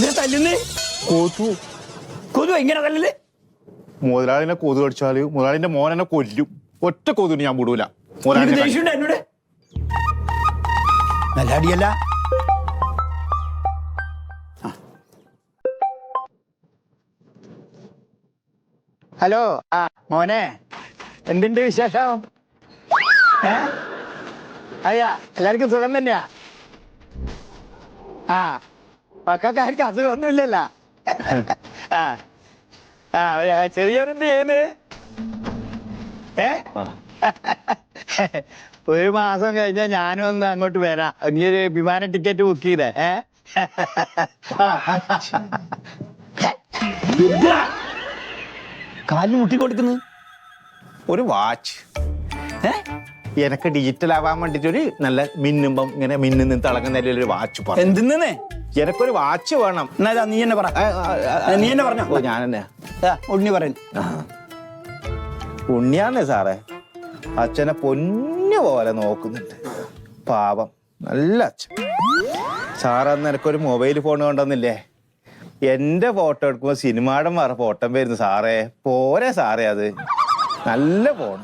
എന്തിനാ തല്ലുന്നേ. കൊതു കൊതു എങ്ങനെ തല്ലല് മുതലാളിനെ കൊതു കടിച്ചാൽ മുതലാളിന്റെ മോനെന്നെ കൊല്ലും. ഒറ്റ കൊതുവിന് ഞാൻ വിടൂല. എന്നോട്? നല്ല അടിയല്ല. ഹലോ ആ മോനെ. എന്തുണ്ട് വിശേഷം? ഏ? അയ്യാ എല്ലാവർക്കും സുഖം തന്നെയാ? ആ. മക്കൾക്കാർക്ക് അസുഖമൊന്നുമില്ലല്ലോ. ആ ആ ചെറിയവരെന്ത് ചെയ്യുന്നത് ഏ? ഒരു മാസം കഴിഞ്ഞാൽ ഞാനും ഒന്ന് അങ്ങോട്ട് വരാം. നീ ഒരു വിമാന ടിക്കറ്റ് ബുക്ക് ചെയ്തേ ഏ? കാലിന് മുട്ടി കൊടുക്കുന്നു ഒരു വാച്ച് ഏ? എനക്ക് ഡിജിറ്റൽ ആവാൻ വേണ്ടിട്ട് ഒരു നല്ല മിന്നുമ്പം ഇങ്ങനെ മിന്നുന്ന തിളങ്ങുന്ന ഒരു വാച്ച് പറഞ്ഞു. എന്തിന്നെ എനക്കൊരു വാച്ച് വേണം. എന്നാ നീ എന്നെ പറ. നീ എന്നെ പറഞ്ഞോ? ഞാൻ തന്നെ ഉണ്ണി പറയുന്നു ഉണ്ണിയാന്നേ സാറേ. അച്ഛനെ പൊന്നു പോലെ നോക്കുന്നുണ്ട്. പാവം. നല്ല അച്ഛൻ. സാറന്ന് എനിക്കൊരു മൊബൈൽ ഫോൺ കൊണ്ടുവന്നില്ലേ? എന്റെ ഫോട്ടോ എടുക്കുമ്പോൾ സിനിമാടം വേറെ ഫോട്ടോ വരുന്നു സാറേ. പോരെ സാറേ അത്. നല്ല ഫോൺ.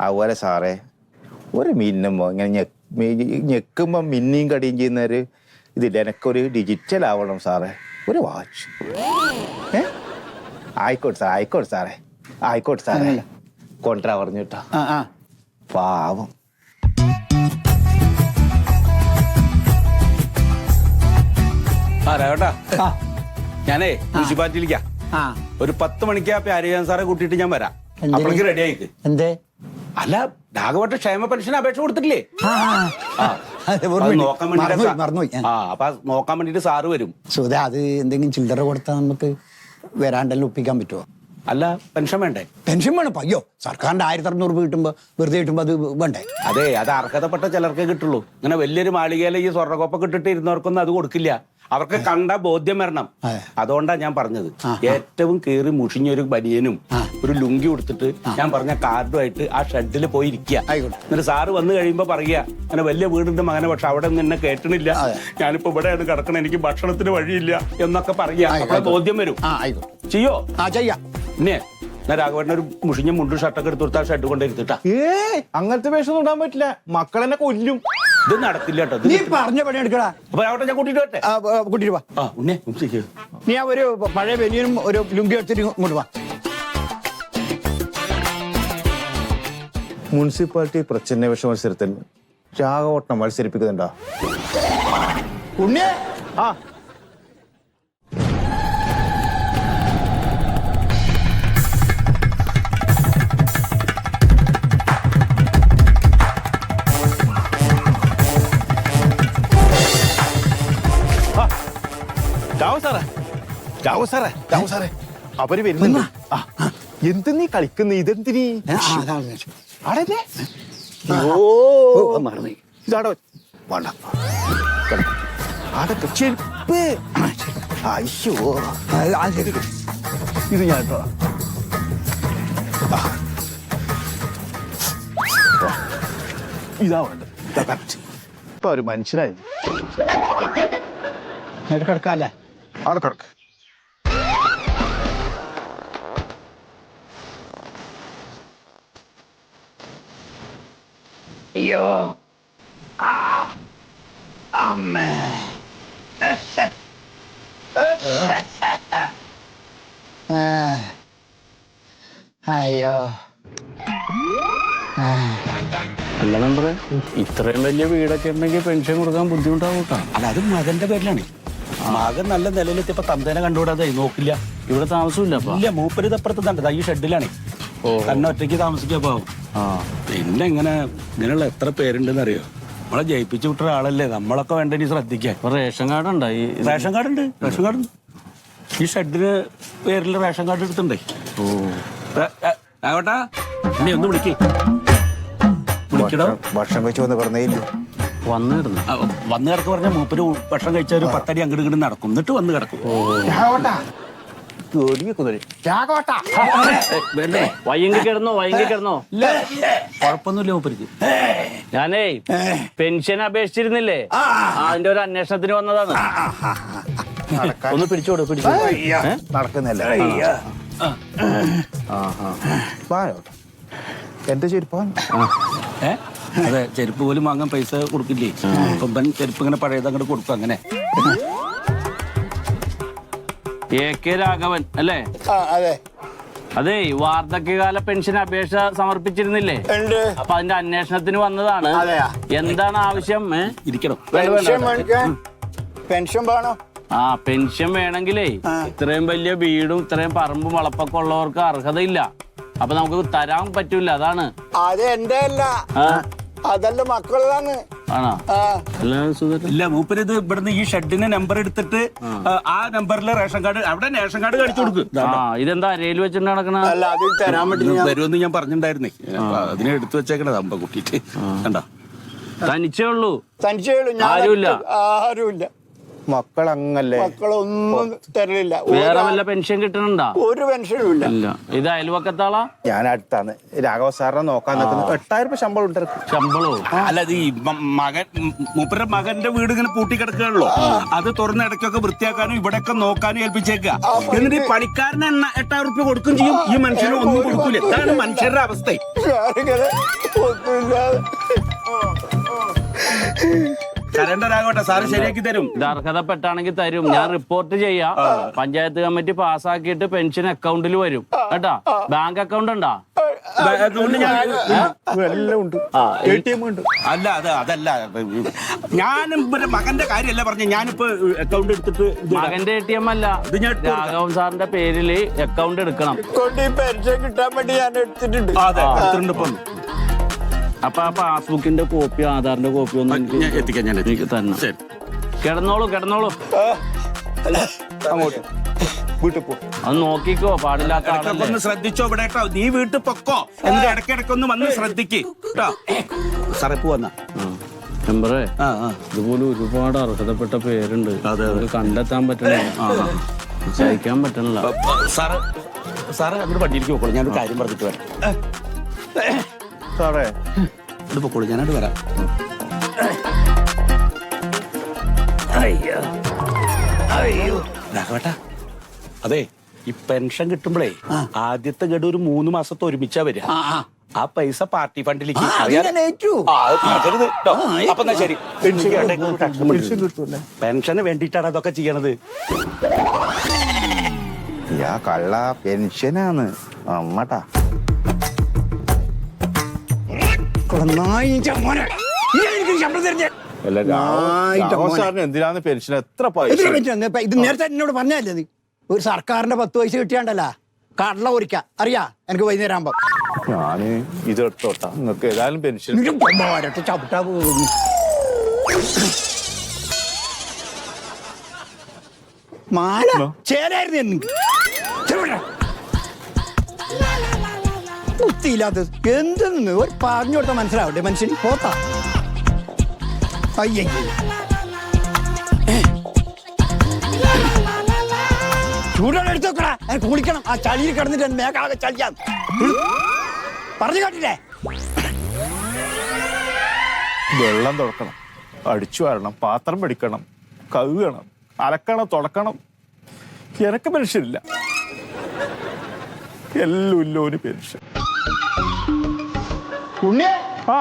അതുപോലെ സാറേ ഒരു മിന്നുമ്പോ ഇങ്ങനെ ഞെക്കുമ്പോ മിന്നിയും കടിയും ചെയ്യുന്ന ഒരു ഇതില്ല എനക്കൊരു ഡിജിറ്റൽ ആവണം സാറേ. ഒരു വാച്ച്. ഏ? ആയിക്കോട്ടെ സാർ ആയിക്കോട്ടെ സാറേ. ആയിക്കോട്ടെ സാറേ. കൊണ്ടുവരാ പറഞ്ഞു കേട്ടോ. പാവം. ഞാനേ മുനിസിപ്പാലിറ്റിയിലേക്കാ ആ. ഒരു പത്ത് മണിക്ക് ആ പ്യാരിയാൻ സാറെ കൂട്ടിയിട്ട് ഞാൻ വരാം? അപ്പോഴേക്ക് റെഡി ആയിക്ക്. എന്തേ? അല്ല രാഘവട്ട ക്ഷേമ പെൻഷൻ അപേക്ഷ കൊടുത്തിട്ടില്ലേ? ആ. നോക്കാൻ വേണ്ടിട്ട്. ആ അപ്പൊ നോക്കാൻ വേണ്ടിട്ട് സാറ് വരും. സുധ അത് എന്തെങ്കിലും ചില്ലറ കൊടുത്താൽ നമുക്ക് വരാണ്ടെല്ലാം ഒപ്പിക്കാൻ പറ്റുമോ അല്ല പെൻഷൻ വേണ്ടേ? പെൻഷൻ വേണം. അയ്യോ സർക്കാരിന്റെ ആയിരത്തി അറുന്നൂറ് രൂപ കിട്ടുമ്പോ വെറുതെ കിട്ടുമ്പോ അത് വേണ്ടേ? അതെ അത് അർഹതപ്പെട്ട ചിലർക്കേ കിട്ടുള്ളൂ. ഇങ്ങനെ വലിയൊരു മാളികയിലെ ഈ സ്വർണക്കോപ്പൊക്കെ ഇട്ടിട്ട് ഇരുന്നവർക്കൊന്നും അത് കൊടുക്കില്ല. അവർക്ക് കണ്ട ബോധ്യം വരണം. അതുകൊണ്ടാണ് ഞാൻ പറഞ്ഞത്. ഏറ്റവും കീറി മുഷിഞ്ഞൊരു ബനിയനും ഒരു ലുങ്കി കൊടുത്തിട്ട് ഞാൻ പറഞ്ഞ കാർഡുമായിട്ട് ആ ഷെഡിൽ പോയി ഇരിക്കുക. എന്നിട്ട് സാറ് വന്നു കഴിയുമ്പോ പറയുക അങ്ങനെ വലിയ വീടിന്റെ മകനെ പക്ഷെ അവിടെ നിന്നെ എന്നെ കേട്ടണില്ല. ഞാനിപ്പോ ഇവിടെയാണ് കിടക്കണം എനിക്ക് ഭക്ഷണത്തിന് വഴിയില്ല എന്നൊക്കെ പറയുക. ബോധ്യം വരും. ചെയ്യോ? പിന്നെ രാഘവേട്ടൻ ഒരു മുഷിഞ്ഞ മുണ്ടും ഷർട്ടൊക്കെ എടുത്തു കൊടുത്താൽ ഷെഡ് കൊണ്ടിരുത്തിട്ടാ ഏ അങ്ങനത്തെ വേഷം ഇടാൻ പറ്റില്ല. മക്കളെന്നെ കൊല്ലും. ഇത് നടക്കില്ല കേട്ടോ. നീ പറഞ്ഞ പണി എടുക്കടാ. അപ്പൊ അവിടെ ഞാൻ കൂട്ടിട്ട് വരട്ടെ? കൂട്ടിട്ട് വാ. ആ ഉണ്ണേ. നീ ആ ഒരു പഴയ വെനിയനും ഒരു ലുങ്കി എടുത്തിട്ട് ഇങ്ങോട്ട് വാ. മുനിസിപ്പാലിറ്റി പ്രച്ഛന്നവേഷ മത്സരത്തിൽ രാഘവട്ടം മത്സരിപ്പിക്കുന്നുണ്ടോ? ഉണ്ണിയെ? ആ ആ, സാറേ. സാറേ. അവർ വരുന്നുണ്ട്. ആ എന്ത് നീ കളിക്കുന്ന? ഇതെന്തിനി. ആടല്ലേ ഓ. ഇതാടോ. വേണ്ട. അതൊക്കെ ചെരുപ്പ്. അയ്യോ. ഇത് ഞാൻ ഇതാ വേണ്ട ഇതാ correct. ഇപ്പൊ ഒരു മനുഷ്യനായി. കിടക്കാല്ലേ? അവിടെ കിടക്ക്. അയ്യോ ആ, അമ്മേ അയ്യോ അല്ല നമ്പറ് ഇത്രയും വലിയ വീടൊക്കെ ഉണ്ടെങ്കിൽ പെൻഷൻ കൊടുക്കാൻ ബുദ്ധിമുട്ടാവും കേട്ടോ അല്ല അത് മകന്റെ പേരിലാണ്. മകൻ നല്ല നിലയിലെത്തിയപ്പോ തന്തേനെ കണ്ടുകൂടാതെ നോക്കില്ല. ഇവിടെ താമസമില്ല അപ്പൊ? ഇല്ല മൂപ്പര് ഇതപ്പുറത്ത് തന്നെ ഈ ഷെഡിലാണ്. തന്നെ ഒറ്റയ്ക്ക് താമസിക്കാൻ പാവും. ആ പിന്നെ ഇങ്ങനെ ഇങ്ങനെയുള്ള എത്ര പേരുണ്ടെന്ന് അറിയോ നമ്മളെ ജയിപ്പിച്ചു വിട്ട ഒരാളല്ലേ നമ്മളൊക്കെ വേണ്ട ഇനി ശ്രദ്ധിക്കാൻ. റേഷൻ കാർഡ് ഉണ്ടോ ഈ റേഷൻ കാർഡ് ഉണ്ട് റേഷൻ കാർഡ് ഉണ്ട് ഈ ഷെഡിന് പേരിൽ റേഷൻ കാർഡ് എടുത്തിട്ടുണ്ടേ. ഓ. ആകോട്ടാ ഇനി ഒന്ന് വിളിക്കേ. വിളിക്കടോ. ഭക്ഷണം കഴിച്ചു വന്ന് പറഞ്ഞേയില്ല വന്നിരുന്നു. വന്നു വന്ന് കിടക്ക് പറഞ്ഞ മൂപ്പര് ഭക്ഷണം കഴിച്ച ഒരു പത്തടി അങ്ങോട്ട് ഇങ്ങോട്ട് നടക്കും. എന്നിട്ട് വന്ന് കിടക്കും. വേണ്ടേ? വയ്യെങ്കിൽ കിടന്നോ വയ്യെങ്കിൽ കിടന്നോ. കുഴപ്പമൊന്നുമില്ല മൂപ്പർക്ക് ഞാനേ പെൻഷൻ അപേക്ഷിച്ചിരുന്നില്ലേ? ആ, അതിന്റെ ഒരു അന്വേഷണത്തിന് വന്നതാണ്. ഒന്ന് പിടിച്ചോട് പിടിച്ചോ? നടക്കുന്നില്ല. എന്റെ ചെരുപ്പാണ്. ഏ? അതെ ചെരുപ്പ് പോലും വാങ്ങാൻ പൈസ കൊടുക്കില്ലേ? ഇവൻ ചെരുപ്പ് ഇങ്ങനെ പഴയത് അങ്ങോട്ട് കൊടുക്കും അങ്ങനെ. എ കെ രാഘവൻ അല്ലേ? അതെ. അതെ വാർദ്ധക്യകാല പെൻഷൻ അപേക്ഷ സമർപ്പിച്ചിരുന്നില്ലേ? ഉണ്ട്. അപ്പൊ അതിന്റെ അന്വേഷണത്തിന് വന്നതാണ്. അതെയാ? എന്താണ് ആവശ്യം? ഏ? ഇരിക്കണം. പെൻഷൻ മേടിക്കാൻ പെൻഷൻ വേണോ? ആ പെൻഷൻ വേണമെങ്കിലേ ഇത്രയും വലിയ വീടും ഇത്രയും പറമ്പും വളപ്പൊക്കെ ഉള്ളവർക്ക് അർഹതയില്ല. അപ്പൊ നമുക്ക് തരാൻ പറ്റൂല അതാണ്. അത് എന്റെ അല്ല ആ. അതല്ല മക്കളതാണ് ആണോ? ഇല്ല. മൂപ്പര് ഇത് ഇവിടുന്ന് ഈ ഷെഡിന് നമ്പർ എടുത്തിട്ട് ആ, നമ്പറിലെ റേഷൻ കാർഡ് അവിടെ റേഷൻ കാർഡ് കാണിച്ചു കൊടുക്കും. ഇതെന്താ അരയിൽ വെച്ചിട്ട് നടക്കണ? അല്ല അത് തരാൻ പറ്റില്ല. ഞാൻ വരുമെന്ന് ഞാൻ പറഞ്ഞിട്ടുണ്ടായിരുന്നേ. അതിനെ എടുത്തു വെച്ചേക്കണത് അമ്പ കുട്ടിട്ട് കണ്ടോ? തനിച്ചേ ഉള്ളൂ. തനിച്ചേ ഉള്ളൂ. ആരുമില്ല. ആരുമില്ല. മക്കൾ അങ്ങല്ലേ മക്കളൊന്നും തരലില്ല. വേറെ വല്ല പെൻഷൻ കിട്ടണുണ്ടാ? ഒരു പെൻഷനും ഇല്ല. ഇല്ല ഇത് അയൽവക്കത്താളാ? ഞാൻ അടുത്താണ് രാഘവ സാറിനെ നോക്കാൻ നിൽക്കുന്നത് എട്ടായിരം രൂപ ശമ്പളം ഉണ്ട് ശമ്പളവും ശമ്പളോ? അല്ല ഇത് ഈ മ- മകൻ മൂപ്പരുടെ മകന്റെ വീട് ഇങ്ങനെ പൂട്ടിക്കിടക്കുകയാണല്ലോ അത് തുറന്ന ഇടയ്ക്കൊക്കെ വൃത്തിയാക്കാനും ഇവിടെയൊക്കെ നോക്കാനും ഏൽപ്പിച്ചേക്കുക എന്നിട്ട് ഈ പണിക്കാരന് എണ്ണ എട്ടായിരം റുപ്യ കൊടുക്കും ചെയ്യും? ഈ മനുഷ്യന് ഒന്നും കൊടുക്കൂല. ഇതാണ് മനുഷ്യരുടെ അവസ്ഥ. ഞാനിങ്ങനെ ഒന്നുമില്ലാതെ കരണ്ടരാകട്ടെ സാറ് ശരിയാക്കി തരും. ഇത് അർഹതപ്പെട്ടാണെങ്കിൽ തരും. ഞാൻ റിപ്പോർട്ട് ചെയ്യാം. പഞ്ചായത്ത് കമ്മിറ്റി പാസ്സാക്കിയിട്ട് പെൻഷൻ അക്കൗണ്ടിൽ വരും. കേട്ടാ? ബാങ്ക് അക്കൗണ്ട് ഉണ്ടാ? അതുകൊണ്ട് ഞാൻ എല്ലാം ഉണ്ട്. എ ടി എം ഉണ്ട്. അല്ല അത് അതല്ല. ഞാനും ഇവരുടെ മകന്റെ കാര്യമല്ല പറഞ്ഞ. ഞാനിപ്പോ അക്കൗണ്ട് എടുത്തിട്ട് ഇത് മകന്റെ എ ടി എം അല്ല. ഇത് ഞാൻ ഇട്ട് കൊടുക്കാം. രാഘവൻ സാറിന്റെ പേരിൽ അക്കൗണ്ട് എടുക്കണം. കൊണ്ട് ഈ പെൻഷൻ കിട്ടാൻ വേണ്ടി ഞാൻ എടുത്തിട്ടുണ്ട്. ആ, അതെ എടുത്തിട്ടുണ്ട് ഇപ്പം. അപ്പൊ ആ പാസ്ബുക്കിന്റെ കോപ്പി ആധാറിന്റെ കോപ്പി ഒന്നും എനിക്ക് ഞാൻ എത്തിക്കാം ഞാൻ എനിക്ക് തരണം. ശരി. കിടന്നോളൂ കിടന്നോളൂ. അങ്ങോട്ട്. വീട്ടിൽ പോ. അത് നോക്കിക്കോ പാടില്ലാത്ത ഇടയ്ക്കൊക്കെ ആളല്ലേ. ഒന്ന് ശ്രദ്ധിച്ചോ ഇവിടെ കേട്ടോ. നീ വീട്ടിൽ പൊക്കോ. എന്നിട്ട് ഇടയ്ക്കിടയ്ക്ക് ഒന്ന് വന്ന് ശ്രദ്ധിക്ക്. കേട്ടോ. സാറേ പോവാ മെമ്പറേ ആ ആ. ഇതുപോലെ ഒരുപാട് അർഹതപ്പെട്ട പേരുണ്ട്. അതെ. നമുക്ക് കണ്ടെത്താൻ പറ്റണേ സഹിക്കാൻ പറ്റണില്ല. സാറ് സാറ് അങ്ങോട്ട് വണ്ടിയിലേക്ക് പോക്കോളൂ ഞാനൊരു കാര്യം പറഞ്ഞിട്ട് വരാം. സാറേ. ഇത് പൊക്കോളൂ ഞാനോട് വരാം. രാഘവേട്ടാ അതെ ഈ പെൻഷൻ കിട്ടുമ്പോഴേ ആദ്യത്തെ ഗഡു ഒരു മൂന്ന് മാസത്തെ ഒരുമിച്ചാ വരിക. ആ പൈസ പാർട്ടി ഫണ്ടിലേക്ക് അപ്പൊ ശരി. പെൻഷൻ പെൻഷന് വേണ്ടിയിട്ടാണ് അതൊക്കെ ചെയ്യണത്. കള്ള പെൻഷനാണ് അമ്മട്ടാ. എന്തിനാണ് പെൻഷൻ? എത്ര പൈസ? ഇത് നേരത്തെ എന്നോട് പറഞ്ഞല്ലേ നീ? ഒരു സർക്കാരിന്റെ പത്ത് പൈസ കിട്ടിയാണ്ടല്ല. കടല ഒരിക്ക അറിയാ? എനിക്ക് വൈകുന്നേരം ആകുമ്പോ ഞാൻ ഇത് എടുത്തോട്ടാ. നിങ്ങക്ക് ഏതായാലും പെൻഷൻ ചവിട്ടാ പോകുന്നു. മാല? ചേരായിരുന്നു ബുദ്ധിയില്ലാത്ത എന്തെന്ന്? ഒരു പറഞ്ഞു കൊടുത്താൽ മനസ്സിലാവട്ടെ മനുഷ്യൻ. പോത്താ. അയ്യേ. എനിക്ക് കുളിക്കണം. ആ ചളിയിൽ കിടന്നിട്ട് എന്റെ മേഘാകെ ചളിയാം പറഞ്ഞു കേട്ടില്ലേ? വെള്ളം തുടക്കണം അടിച്ചു വരണം. പാത്രം പിടിക്കണം. കഴുകണം. അലക്കണം തുടക്കണം. എനക്ക് മനുഷ്യരില്ല. എല്ലാം ഒരു പെൻഷൻ ഉണ്ണിയെ ആ.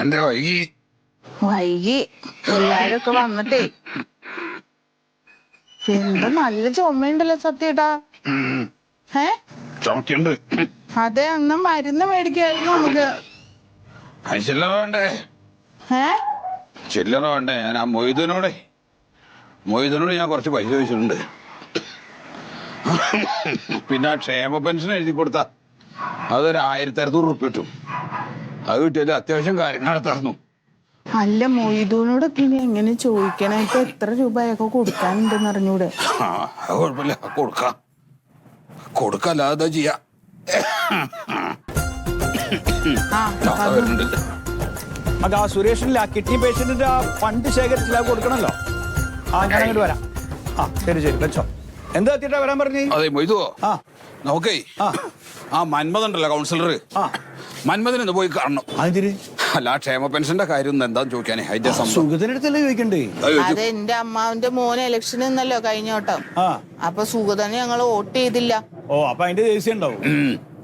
എന്റെ വൈകി? വൈകി. എല്ലാരൊക്കെ വന്നിട്ടേ. എന്താ നല്ല ചുമയുണ്ടല്ലോ സത്യേട്ടാ. ഏ? ചുമക്കുണ്ട്. അതെ അന്ന് മരുന്ന് മേടിക്കായിരുന്നു നമുക്ക്. അത് ചില്ലറ വേണ്ടേ? ഏ? ചില്ലറ വേണ്ടേ? ഞാൻ ആ മൊയ്തനോടെ മൊയ്തനോട് ഞാൻ കുറച്ച് പൈസ ചോദിച്ചിട്ടുണ്ട്. പിന്നെ ആ ക്ഷേമ പെൻഷൻ എഴുതി കൊടുത്ത. അതൊരു ആയിരത്തി അറുന്നൂറ് റുപ്യ കിട്ടും. അത് കിട്ടിയാലും അത്യാവശ്യം കാര്യങ്ങൾ തന്നു അല്ല മൊയ്തൂനോടൊക്കെ ഇനി എങ്ങനെ ചോദിക്കണം? ഇപ്പൊ എത്ര രൂപയൊക്കെ കൊടുക്കാനുണ്ടെന്ന് അറിഞ്ഞൂടെ? ആ അത് കുഴപ്പമില്ല. കൊടുക്കാം. കൊടുക്കല്ലാതെ ചെയ്യാ. ആ താത്ത വരുന്നുണ്ട്. അത് ആ സുരേഷിന്റെ ആ കിഡ്നി പേഷ്യന്റിന്റെ ആ ഫണ്ട് ശേഖരിച്ചില്ല അത് കൊടുക്കണല്ലോ. ആ ഞാൻ അങ്ങോട്ട് വരാം. ആ ശരി ശരി. വെച്ചോ. എന്താ എത്തിയിട്ടാ വരാൻ പറഞ്ഞു? അതെ മൊയ്തുവോ ആ. നോക്കേ. ആ. ആ മന്മതുണ്ടല്ലോ കൗൺസിലർ ആ. മന്മദിനെ ഒന്ന് പോയി കാണണം. അതിന് അല്ല ക്ഷേമ പെൻഷന്റെ കാര്യം എന്താന്ന് ചോദിക്കാനേ? അതിന്റെ സംഭവം. സുഗതനടുത്തല്ലേ ചോദിക്കണ്ടേ? അത്. എന്റെ അമ്മാവിന്റെ മോനെ ഇലക്ഷൻ നിന്നല്ലോ കഴിഞ്ഞ വട്ടം. ആ. അപ്പൊ സുഗതനെ ഞങ്ങൾ വോട്ട് ചെയ്തില്ല. ഓ അപ്പൊ അതിന്റെ ദേശീയ ഉണ്ടാവും.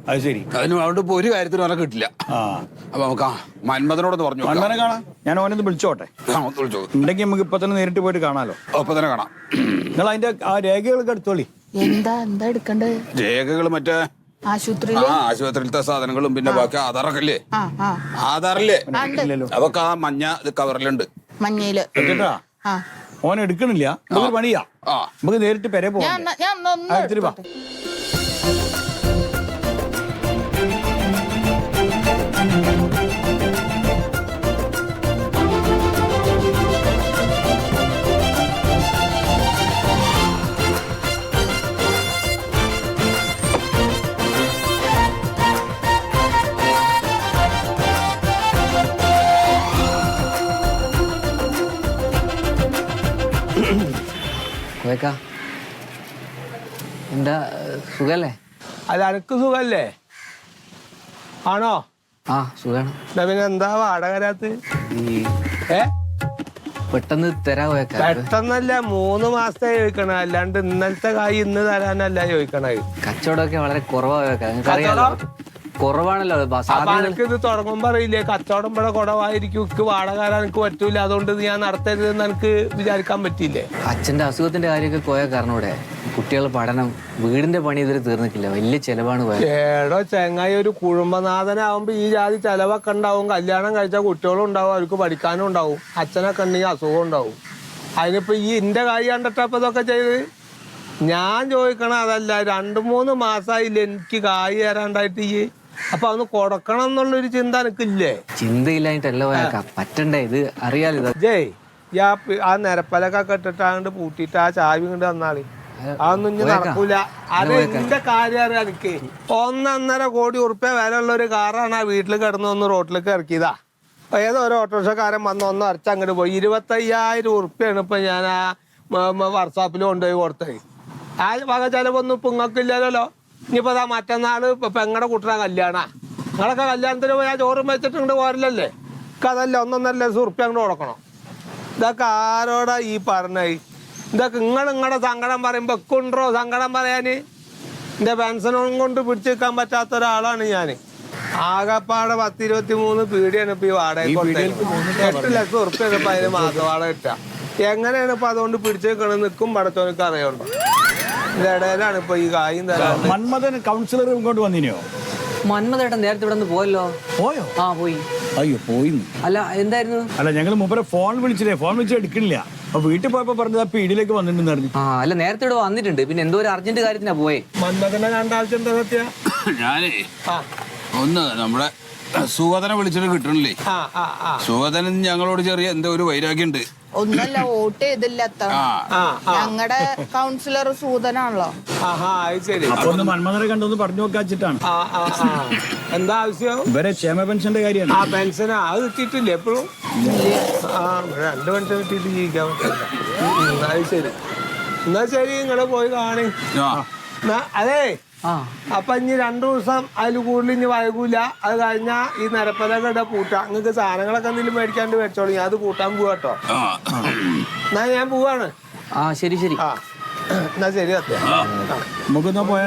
അത് ശരി. അതിന് അതുകൊണ്ട് ഇപ്പൊ ഒരു കാര്യത്തിനും അവനെ കിട്ടില്ല. ആ. അപ്പൊ നമുക്ക് ആ മന്മഥനോടൊന്ന് പറഞ്ഞു നോക്കാം. മന്മനെ കാണാം. ഞാൻ ഓനൊന്ന് വിളിച്ചോട്ടെ? ആ, ഒന്ന് വിളിച്ചു. നോക്ക്. ഉണ്ടെങ്കിൽ നമുക്ക് ഇപ്പൊ തന്നെ നേരിട്ട് പോയിട്ട് കാണാലോ? അപ്പൊ തന്നെ കാണാം. നിങ്ങൾ അതിന്റെ ആ രേഖകളൊക്കെ എടുത്തോളി. എന്താ എന്താ എടുക്കണ്ടേ? രേഖകൾ മറ്റേ ആ ആശുപത്രിയിലത്തെ സാധനങ്ങളും പിന്നെ ബാക്കി ആധാറൊക്കെ ഇല്ലേ ആ. ആധാറില്ലേ? അതൊക്കെ ആ മഞ്ഞ ഇത് കവറിലുണ്ട്. മഞ്ഞയിൽ. കേട്ടാ ആ. ഓൻ എടുക്കണില്ല. നമുക്ക് പണിയാ. നമുക്ക് നേരിട്ട് പെരെ ഞാൻ പോകാം ഞാൻ ഒന്ന് എടുത്തോട്ടെ. സുഖല്ലേ? അത് അനക്ക് സുഖല്ലേ? ആണോ? ആ സുഖാണ്. പിന്നെ എന്താ വാടക വരാത്ത് ഈ ഏ? പെട്ടെന്ന് തരാ പെട്ടെന്നല്ല മൂന്ന് മാസത്തെ ചോദിക്കണ. അല്ലാണ്ട് ഇന്നലത്തെ കായ് ഇന്ന് തരാനല്ല ചോദിക്കണത് കച്ചവടമൊക്കെ വളരെ കുറവാ കുറവാണല്ലോ ഇത് തുടങ്ങുമ്പോ അറിയില്ലേ കച്ചവടം ഇവിടെ കുറവായിരിക്കും. എനിക്ക് വാടക തരാൻ എനിക്ക് പറ്റൂല. അതുകൊണ്ട് ഞാൻ നടത്തരുതെന്ന് എനിക്ക് വിചാരിക്കാൻ പറ്റിയില്ലേ? അച്ഛന്റെ അസുഖത്തിന്റെ കാര്യമൊക്കെ പോയ കാരണം ഇവിടെ കുട്ടികളുടെ പഠനം വീടിന്റെ പണി ഇതുവരെ തീർന്നിട്ടില്ല. വലിയ ചെലവാണ് ഏടോ ചെങ്ങായി ഒരു കുടുംബനാഥനാവുമ്പോ ഈ ജാതി ചെലവൊക്കെ ഉണ്ടാവും. കല്യാണം കഴിച്ച കുട്ടികളും ഉണ്ടാവും അവർക്ക് പഠിക്കാനും ഉണ്ടാവും. അച്ഛനൊക്കെ ഉണ്ടെങ്കിൽ അസുഖം ഉണ്ടാവും. അതിനിപ്പോ ഈ എന്റെ കാര്യം കണ്ടിട്ടപ്പോ ഇതൊക്കെ ചെയ്ത് ഞാൻ ചോദിക്കണ അതല്ല രണ്ട് മൂന്ന് മാസമായില്ലേ എനിക്ക് കായ് തരാണ്ടായിട്ട് ഈ അപ്പൊ അന്ന് കൊടുക്കണം എന്നുള്ളൊരു ചിന്ത എനിക്കില്ലേ ചിന്തയില്ലായിട്ടല്ല കോയക്ക പറ്റണ്ടേ? ഇത് അറിയാലോ ജയ് ഈ ആ ആ നിരപ്പലൊക്കെ കെട്ടിട്ടാണ്ട് പൂട്ടിട്ട് ആ ചാവി കൊണ്ട് തന്നാളി. അതൊന്നും ഇനി പോയേക്കാം. നടക്കൂല. അത് എന്റെ കാര്യം അറിയാം എനിക്ക് ഒന്നൊന്നര കോടി ഉറുപ്പ്യ വില ഉള്ള ഒരു കാറാണ് ആ വീട്ടിൽ കിടന്നു ഒന്ന് റോട്ടിലേക്ക് ഇറക്കിയതാ. ഏതോ ഒരു ഓട്ടോറിക്ഷക്കാരൻ വന്ന് ഒന്ന് അരച്ച് അങ്ങോട്ട് പോയി. ഇരുപത്തയ്യായിരം ഉറുപ്പ്യാണ് ഇപ്പൊ ഞാൻ ആ വർക്ക്ഷോപ്പിൽ കൊണ്ടുപോയി കൊടുത്തത്. ആ വക ചെലവൊന്നും ഇപ്പൊ നിങ്ങൾക്കില്ലല്ലോ ഇനിയിപ്പോ അതാ മറ്റന്നാൾ ഇപ്പൊ പെങ്ങടെ കൂട്ടണ കല്യാണ? നിങ്ങളൊക്കെ കല്യാണത്തിന് പോയാൽ ചോറും വെച്ചിട്ടുണ്ട് പോരല്ലേ അതല്ല ഒന്നൊന്നല്ല സുറുപ്പി അങ്ങോട്ട് കൊടുക്കണം. ഇതൊക്കെ ആരോടാ ഈ പറഞ്ഞത്? ഇതൊക്കെ നിങ്ങൾ നിങ്ങളുടെ സങ്കടം പറയുമ്പോ കൊണ്ടോ സങ്കടം പറയാന്? എന്റെ പെൻഷനും കൊണ്ട് പിടിച്ചു വെക്കാൻ പറ്റാത്ത ഒരാളാണ് ഞാൻ ആകപ്പാടെ പത്തിരുപത്തി മൂന്ന് പീടിയാണ് ഇപ്പൊ ഈ വാടക. എട്ട് ലക്ഷം ഉറുപ്പ്യ ഇപ്പൊ അതിന് മാസവാടക കിട്ടുക എങ്ങനെയാണ് ഇപ്പൊ അതുകൊണ്ട് പിടിച്ചു വെക്കണത് നിൽക്കും പടച്ചോനക്ക് ഇതിന്റെ ഇടയിലാണ് ഇപ്പൊ ഈ കായും മന്മഥൻ കൗൺസിലർ ഇങ്ങോട്ട് വന്നിനെയോ? മന്മതേട്ടൻ നേരത്തെ ഇവിടെ നിന്ന് പോയല്ലോ. പോയോ? ആ പോയി. അയ്യോ പോയി അല്ല എന്തായിരുന്നു? അല്ല ഞങ്ങൾ മുമ്പേ ഫോൺ വിളിച്ചില്ലേ? ഫോൺ വിളിച്ച് എടുക്കണില്ല. അപ്പൊ വീട്ടിൽ പോയപ്പോ പറഞ്ഞത് ആ പീടിയിലേക്ക് വന്നിട്ടുണ്ടെന്ന് പറഞ്ഞു. ആ അല്ല നേരത്തെ ഇവിടെ വന്നിട്ടുണ്ട്. പിന്നെ എന്തോ ഒരു അർജന്റ് കാര്യത്തിനാ പോയേ. മന്മഥനെ രണ്ടാഴ്ച എന്താ സത്യ? ഞാനേ ആ ഒന്ന് നമ്മുടെ സുഗതനെ വിളിച്ചിട്ട് കിട്ടണില്ലേ? ആ ആ ആ. ഞങ്ങളോട് ചെറിയ എന്തോ ഒരു വൈരാഗ്യമുണ്ട് ഒന്നല്ല വോട്ട് ചെയ്തില്ല ആ. ആ ആ. ഞങ്ങളുടെ കൗൺസിലർ സൂതനാണല്ലോ അപ്പൊ ഒന്ന് മന്മഥനെ കണ്ടൊന്ന് പറഞ്ഞു നോക്കാച്ചിട്ടാണ് എന്താ ആവശ്യം? ഇവരെ ക്ഷേമ പെൻഷന്റെ കാര്യമാണ്. ആ പെൻഷൻ അത് കിട്ടിയിട്ടില്ല എപ്പോഴും? ആ രണ്ട് പെൻഷൻ കിട്ടിയിട്ട് ജീവിക്കാൻ പറ്റില്ല. അത് ശരി. എന്നാ ശരി നിങ്ങളെ പോയി കാണി. അതേ. അപ്പൊ ഇനി രണ്ടു ദിവസം അതിൽ കൂടുതൽ ഇനി വൈകൂല. അത് കഴിഞ്ഞാ ഈ നിരപ്പലൊക്കെ ഇട പൂട്ടാ. നിങ്ങൾക്ക് സാധനങ്ങളൊക്കെ എന്തെങ്കിലും മേടിക്കാണ്ട് മേടിച്ചോളൂ. ഞാൻ അത് കൂട്ടാൻ പോവാട്ടോ ആ. എന്നാ ഞാൻ പോവാണ്. ആ ശരി ശരി. ആ. എന്നാ ശരി അത്യാ നമുക്കൊന്ന് പോയ